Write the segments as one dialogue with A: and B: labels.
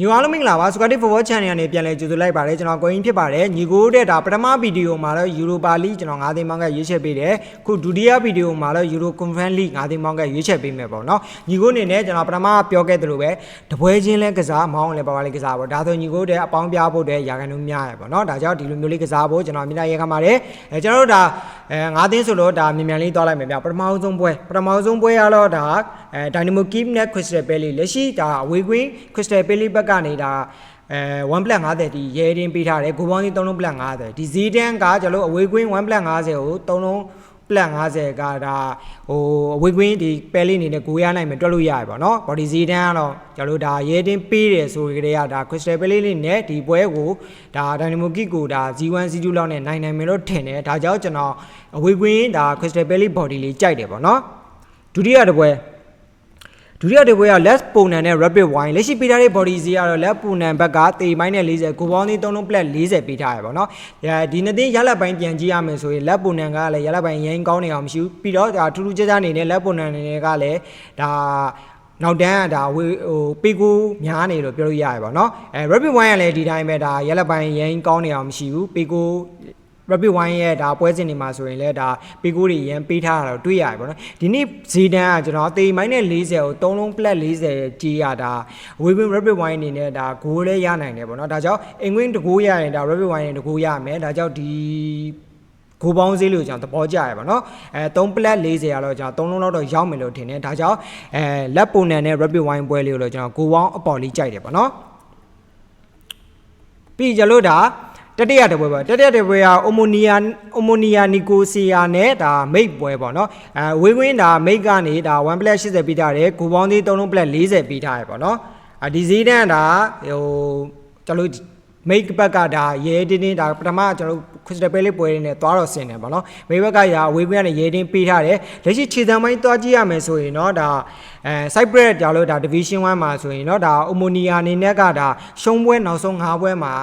A: ညိုအားလုံးမင်္ဂလာပါ Socratic Football Channel ကနေပြန်လည်ကြိုဆိုလိုက်ပါတယ်ကျွန်တော်ကိုရင်းဖြစ်ပါတယ်ညီကိုတဲ့ဒါပထမဗီဒီယိုမှာတော့ Europa League ကျွန်တော်9သိန်းပေါင်းကရွေးချယ်ပေးတယ်ခုဒုတိယဗီဒီယိုမှာတော့ Euro Conference League 9သိန်းပေါင်းကရွေးချယ်ပေးမယ်ပေါ့နော်ညီကိုအနေနဲ့ကျွန်တော်ပထမပြောခဲ့သလိုပဲတပွဲချင်းလဲကစားမောင်းလည်းပါပါလေးကစားပေါ့ဒါဆိုညီကိုတဲ့အပေါင်းပြဖို့တဲ့ရာခိုင်နှုန်းများရပေါ့နော်ဒါကြောင့်ဒီလိုမျိုးလေးကစားဖို့ကျွန်တော်အမြင်ရရခပါတယ်အဲကျွန်တော်တို့ဒါအဲ9သိန်းဆိုတော့ဒါမြန်မြန်လေးသွားလိုက်မယ်ဗျပထမဆုံးပွဲပထမဆုံးပွဲကတော့ဒါအဲ Dynamo Kiev နဲ့ Crystal Palace လက်ရှိဒါအဝေးကွင်း Crystal Palace ဘက်ကနေဒါအဲ1 plus 50ဒီရဲတင်းပေးထားတယ်ဂိုပေါင်းကြီး3လုံး plus 50ဒီဈေးတန်းကကျွန်တော်တို့အဝေးကွင်း1 plus 50ကို3လုံး plan 50ကဒါဟိုအဝေးကွင်းဒီပဲလေးအနေနဲ့ကိုရနိုင်မယ်တွက်လို့ရရပါတော့။ body ဈေးတန်းကတော့ကျွန်တော်တို့ဒါရဲတင်းပေးတယ်ဆိုကြတဲ့ကဒါ crystal ပဲလေးလေးနဲ့ဒီပွဲကိုဒါ dynamo kick ကိုဒါ G1 C2 လောက်နဲ့နိုင်နိုင်မယ်လို့ထင်တယ်။ဒါကြောင့်ကျွန်တော်အဝေးကွင်းဒါ crystal ပဲလေး body လေးကြိုက်တယ်ပေါ့နော်။ဒုတိယတစ်ပွဲ ဒုတိယတစ်ပွဲက less ပုံနံနဲ့ rapid wine လက်ရှိပေးထားတဲ့ body ဈေးကတော့ less ပုံနံဘက်ကတေမိုင်းနဲ့40ကိုပေါင်းသေး3လုံး plat 40ပေးထားရပါတော့။အဲဒီနှစ်သိန်းရလက်ပိုင်းပြန်ကြည့်ရမယ်ဆိုရင် less ပုံနံကလည်းရလက်ပိုင်းရင်းကောင်းနေအောင်မရှိဘူး။ပြီးတော့ဒါထူးထူးခြားခြားအနေနဲ့ less ပုံနံအနေနဲ့ကလည်းဒါနောက်တန်းကဒါဝေဟိုပေကူများနေလို့ပြောလို့ရရပါတော့။အဲ rapid wine ကလည်းဒီတိုင်းပဲဒါရလက်ပိုင်းရင်းကောင်းနေအောင်မရှိဘူး။ပေကူ rapid wine ရဲ့ဒါပွဲစဉ်တွေမှာဆိုရင်လည်းဒါပေကိုတွေရန်ပေးထားတာတော့တွေ့ရတယ်ပေါ့နော်ဒီနေ့ဈေးတန်းကကျွန်တော်တေမိုင်းနဲ့40ကို3လုံး plat 40ကြီးရတာဝေးဝင်း rapid wine အနေနဲ့ဒါဂိုးလည်းရနိုင်တယ်ပေါ့နော်ဒါကြောင့်အင်္ဂွင်းတကိုးရရင်ဒါ rapid wine နဲ့တကိုးရမယ်ဒါကြောင့်ဒီကိုပေါင်းဈေးလို့ကျွန်တော်သဘောကျရပါတော့အဲ3 plat 40ရတော့ကျွန်တော်3လုံးလောက်တော့ရောက်မယ်လို့ထင်တယ်ဒါကြောင့်အဲလက်ပုံနံနဲ့ rapid wine ပွဲလေးကိုတော့ကျွန်တော်ကိုပေါင်းအပေါ်လေးကြိုက်တယ်ပေါ့နော်ပြီးကြလို့ဒါ တတိယတပွဲပါတတိယတပွဲကအမိုနီယာအမိုနီယာနီကိုစီယာနဲ့ဒါမိတ်ပွဲပေါ့နော်အဲဝေးဝင်းဒါမိတ်ကနေဒါ1 plus 80ပြီးထားတယ်ကိုပေါင်းသေး3လုံး plus 40ပြီးထားရပေါ့နော်အဒီဇီဒန်ဒါဟိုကျွန်တော်တို့မိတ်ဘက်ကဒါရဲတင်းတင်းဒါပထမကျွန်တော်တို့ခရစ်စတပဲလေးပွဲနေနဲ့သွားတော့ဆင်တယ်ဗောနော်မိတ်ဘက်ကရာဝေးပွဲကနေရဲတင်းပေးထားတယ်လက်ရှိခြေစံပိုင်းသွားကြည့်ရမယ်ဆိုရင်တော့ဒါအဲ Cyprus ကြောင့်လို့ဒါ Division 1မှာဆိုရင်တော့ဒါ Omonia အနေနဲ့ကဒါရှုံးပွဲနောက်ဆုံး၅ပွဲမှာ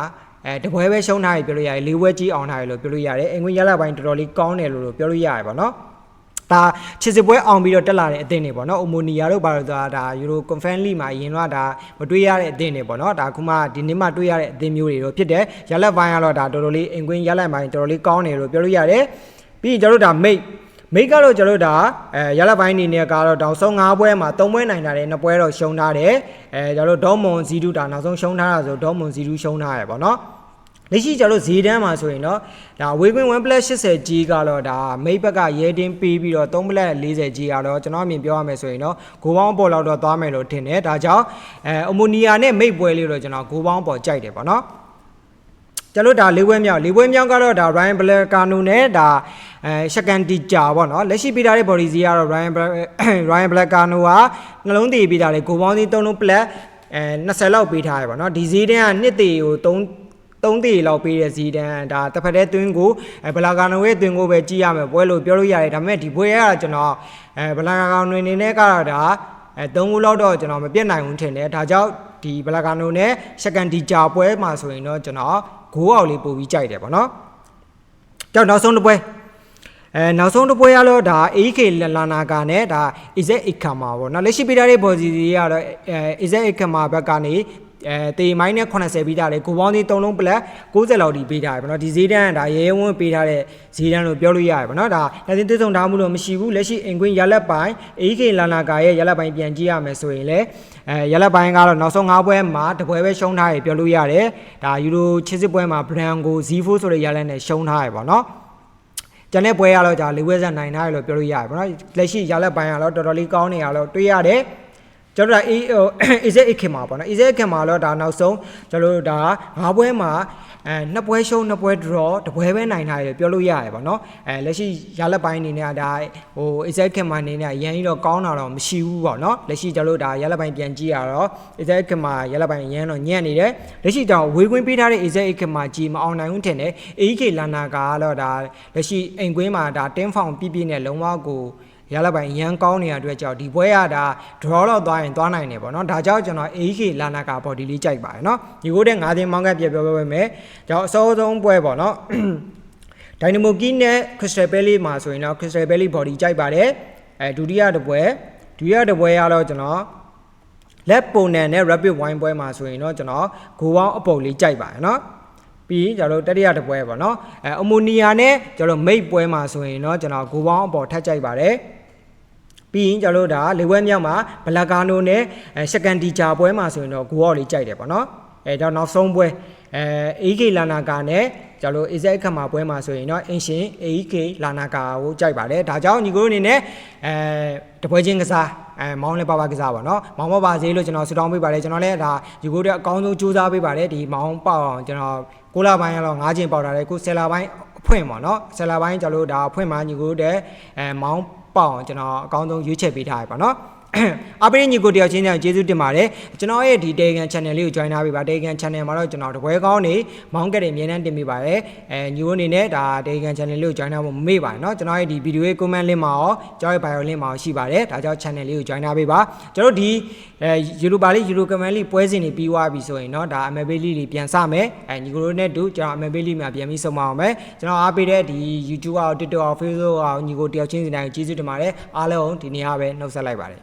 A: အဲတပွဲပဲရှုံးထားပြီပြောလို့ရတယ်လေးပွဲကြီးအောင်ထားပြီလို့ပြောလို့ရတယ်အင်္ဂွင်းရလာပိုင်းတော်တော်လေးကောင်းတယ်လို့ပြောလို့ရတယ်ပေါ့နော်ဒါချစ်စစ်ပွဲအောင်ပြီးတော့တက်လာတဲ့အသင်းတွေပေါ့နော်အိုမိုနီယာတို့ဘာလို့ဆိုတာဒါယူရိုကွန်ဖန်လီမှာအရင်တော့ဒါမတွေးရတဲ့အသင်းတွေပေါ့နော်ဒါခုမှဒီနေ့မှတွေးရတဲ့အသင်းမျိုးတွေတော့ဖြစ်တယ်ရလက်ပိုင်းကတော့ဒါတော်တော်လေးအင်ကွင်းရလက်ပိုင်းတော်တော်လေးကောင်းတယ်လို့ပြောလို့ရတယ်ပြီးရင်ကျွန်တော်တို့ဒါမိတ် မိတ်ကတော့ကျွန်တော်တို့ဒါအဲရလက်ပိုင်းအနေနဲ့ကတော့တောင်ဆုံး၅ပွဲမှာ၃ပွဲနိုင်တာတယ်၂ပွဲတော့ရှုံးထားတယ်အဲကျွန်တော်တို့ဒေါမွန်ဇီဒူဒါနောက်ဆုံးရှုံးထားတာဆိုဒေါမွန်ဇီဒူရှုံးထားရပေါ့နော်လက်ရှိကျတော့ဈေးတန်းမှာဆိုရင်တော့ဒါဝေးကွင်း1 plus 80G ကတော့ဒါမိတ်ဘက်ကရဲတင်းပေးပြီးတော့3 plus 40G ကတော့ကျွန်တော်အမြင်ပြောရမယ်ဆိုရင်တော့ဂိုးပေါင်းပေါ်လောက်တော့သွားမယ်လို့ထင်တယ်ဒါကြောင့်အဲအမိုနီယာနဲ့မိတ်ပွဲလေးတော့ကျွန်တော်ဂိုးပေါင်းပေါ်ကြိုက်တယ်ပေါ့နော် ကျွန်တော်ဒါလေးပွဲမြောက်လေးပွဲမြောက်ကတော့ဒါ Ryan Blacano နဲ့ဒါအဲရှက်ကန်တီဂျာပေါ့နော်လက်ရှိပေးထားတဲ့ body စီကတော့ Ryan Ryan Blacano ကနှလုံးတည်ပေးထားတယ်ဂိုးပေါင်းစီ3လုံး plus အဲ20လောက်ပေးထားရပါတော့ဒီဈေးတန်းကနှစ်တည်ကို3သုံးတည်လောက်ပေးတဲ့ဇီဒန်ဒါတစ်ဖက်တည်းတွင်းကိုအဲဘလာဂါနိုရဲ့တွင်းကိုပဲကြည့်ရမယ်ပွဲလို့ပြောလို့ရတယ်ဒါပေမဲ့ဒီပွဲရတာကျွန်တော်အဲဘလာဂါနိုနေနဲ့ကတော့ဒါအဲသုံးခုလောက်တော့ကျွန်တော်မပြတ်နိုင်ဘူးထင်တယ်ဒါကြောင့်ဒီဘလာဂါနိုနဲ့ရှက်ကန်ဒီဂျာပွဲမှာဆိုရင်တော့ကျွန်တော် ဂိုးအောင်လေးပို့ပြီးကြိုက်တယ်ပေါ့နော်ကြောက်နောက်ဆုံးတစ်ပွဲအဲနောက်ဆုံးတစ်ပွဲရတော့ဒါ AK လာနာကာနဲ့ဒါ Izet Ikama ပေါ့နော်လက်ရှိပေးထားတဲ့ဘော်စီစီကတော့အဲ Izet Ikama ဘက်ကနေ အဲတေမိုင်းနဲ့80ပြီးသားလေကိုပေါင်းသေး3လုံးပလက်60လောက်ဒီပေးထားရပါတော့ဒီဈေးတန်းဒါရဲဝန်းပေးထားတဲ့ဈေးတန်းလို့ပြောလို့ရရပါတော့ဒါလက်သိသွဆုံထားမှုလို့မရှိဘူးလက်ရှိအင်ကွင်းရလက်ပိုင်း AK လာနာကာရဲ့ရလက်ပိုင်းပြန်ကြည့်ရမယ်ဆိုရင်လေအဲရလက်ပိုင်းကတော့နောက်ဆုံး5ပွဲမှာတပွဲပဲရှုံးထားရပြောလို့ရတယ်ဒါယူရိုချစ်စစ်ပွဲမှာ brand ကို Z4 ဆိုတဲ့ရလက်နဲ့ရှုံးထားရပါတော့ကျန်တဲ့ပွဲကတော့ဒါလေးဝဲဆက်နိုင်ထားရလို့ပြောလို့ရတယ်ဗောနော်လက်ရှိရလက်ပိုင်းကတော့တော်တော်လေးကောင်းနေရတော့တွေးရတယ် ကျွန်တော်တို့အေးဟို is it အခင်မှာပေါ့နော် is it အခင်မှာတော့ဒါနောက်ဆုံးကျွန်တော်တို့ဒါ၅ပွဲမှာအဲနှစ်ပွဲရှုံးနှစ်ပွဲ draw တပွဲပဲနိုင်ထားတယ်ပြောလို့ရတယ်ပေါ့နော်အဲလက်ရှိရလက်ပိုင်းအနေနဲ့ဒါဟို is it အခင်မှာအနေနဲ့ရန်ကြီးတော့ကောင်းတာတော့မရှိဘူးပေါ့နော်လက်ရှိကျွန်တော်တို့ဒါရလက်ပိုင်းပြန်ကြည့်ရတော့ is it အခင်မှာရလက်ပိုင်းရန်တော့ညံ့နေတယ်လက်ရှိတောင်ဝေးကွင်းပေးထားတဲ့ is it အခင်မှာကြီးမအောင်နိုင်ဘူးထင်တယ် AK လန်နာကတော့ဒါလက်ရှိအိမ်ကွင်းမှာဒါ10ဖောင်ပြည့်ပြည့်နဲ့လုံးဝကို ရလာပိုင်းရန်ကောင်းနေရတဲ့အတွက်ကြောင့်ဒီပွဲရတာ draw လောက်သွားရင်သွားနိုင်တယ်ပေါ့နော်ဒါကြောင့်ကျွန်တော် AK လာနာကာ body လေးကြိုက်ပါတယ်နော်ညီကိုတဲ့9သိန်းမောင်းကပ်ပြပြောပြောပဲမယ်ကျွန်တော်အစောဆုံးပွဲပေါ့နော် Dynamo Key နဲ့ Crystal Palace မှာဆိုရင်တော့ Crystal Palace body ကြိုက်ပါတယ်အဲဒုတိယတစ်ပွဲဒုတိယတစ်ပွဲရတော့ကျွန်တော်လက်ပုံနံနဲ့ rapid wine ပွဲမှာဆိုရင်တော့ကျွန်တော်ဂိုပေါင်းအပုတ်လေးကြိုက်ပါတယ်နော်ပြီးရင်ကျွန်တော်တို့တတိယတစ်ပွဲပေါ့နော်အဲအမိုနီယာနဲ့ကျွန်တော်မိတ်ပွဲမှာဆိုရင်တော့ကျွန်တော်ဂိုပေါင်းအပေါ်ထပ်ကြိုက်ပါတယ် ပြီးရင်ကျွန်တော်တို့ဒါလေဝဲမြောက်မှာဘလကာနိုနဲ့အဲစကန်တီဂျာပွဲမှာဆိုရင်တော့ဂိုအောက်လေးကြိုက်တယ်ပေါ့နော်အဲတော့နောက်ဆုံးပွဲအဲအေးကေလာနာကာနဲ့ကျွန်တော်တို့အေဇက်အခက်မှာပွဲမှာဆိုရင်တော့အင်ရှင်အေးကေလာနာကာကိုကြိုက်ပါတယ်ဒါကြောင့်ညီကိုတို့အနေနဲ့အဲတပွဲချင်းကစားအဲမောင်းလဲပါပါကစားပါနော်မောင်းမပါစေလို့ကျွန်တော်ဆူတောင်းပေးပါတယ်ကျွန်တော်လည်းဒါညီကိုတို့အကောင်းဆုံးကြိုးစားပေးပါတယ်ဒီမောင်းပေါအောင်ကျွန်တော်ကိုလာပိုင်းကတော့၅ချင်းပေါက်တာလေကိုဆယ်လာပိုင်းအဖွင့်ပါနော်ဆယ်လာပိုင်းကျွန်တော်တို့ဒါအဖွင့်မှာညီကိုတို့တဲ့အဲမောင်း ပေါအောင်ကျွန်တော်အကောင်းဆုံးရွေးချယ်ပေးထားရပါနော် အပိညီကိုတယောက်ချင်းချင်းကျေးဇူးတင်ပါတယ်ကျွန်တော်ရဲ့ဒီ Telegram channel လေးကို join ထားပေးပါ Telegram channel မှာတော့ကျွန်တော်တပွဲကောင်းနေမောင်းကက်တွေအမြဲတမ်းတင်ပေးပါတယ်အဲညီတို့အနေနဲ့ဒါ Telegram channel လေးကို join ထားဖို့မမေ့ပါနဲ့เนาะကျွန်တော်ရဲ့ဒီ video ရဲ့ comment link မှာရောကျွန်တော်ရဲ့ bio link မှာရောရှိပါတယ်ဒါကြောင့် channel လေးကို join ထားပေးပါကျွန်တော်ဒီအဲ Europa League Euro Comment League ပွဲစဉ်တွေပြီးသွားပြီဆိုရင်เนาะဒါ MLB League တွေပြန်စမယ်အဲညီကိုတို့နဲ့တူကျွန်တော် MLB League မှာပြန်ပြီးဆုံးမအောင်မယ်ကျွန်တော်အားပေးတဲ့ဒီ YouTube အောက် TikTok အောက် Facebook အောက်ညီကိုတယောက်ချင်းစီတိုင်းကိုကျေးဇူးတင်ပါတယ်အားလုံးဒီနေ့ကပဲနှုတ်ဆက်လိုက်ပါတယ်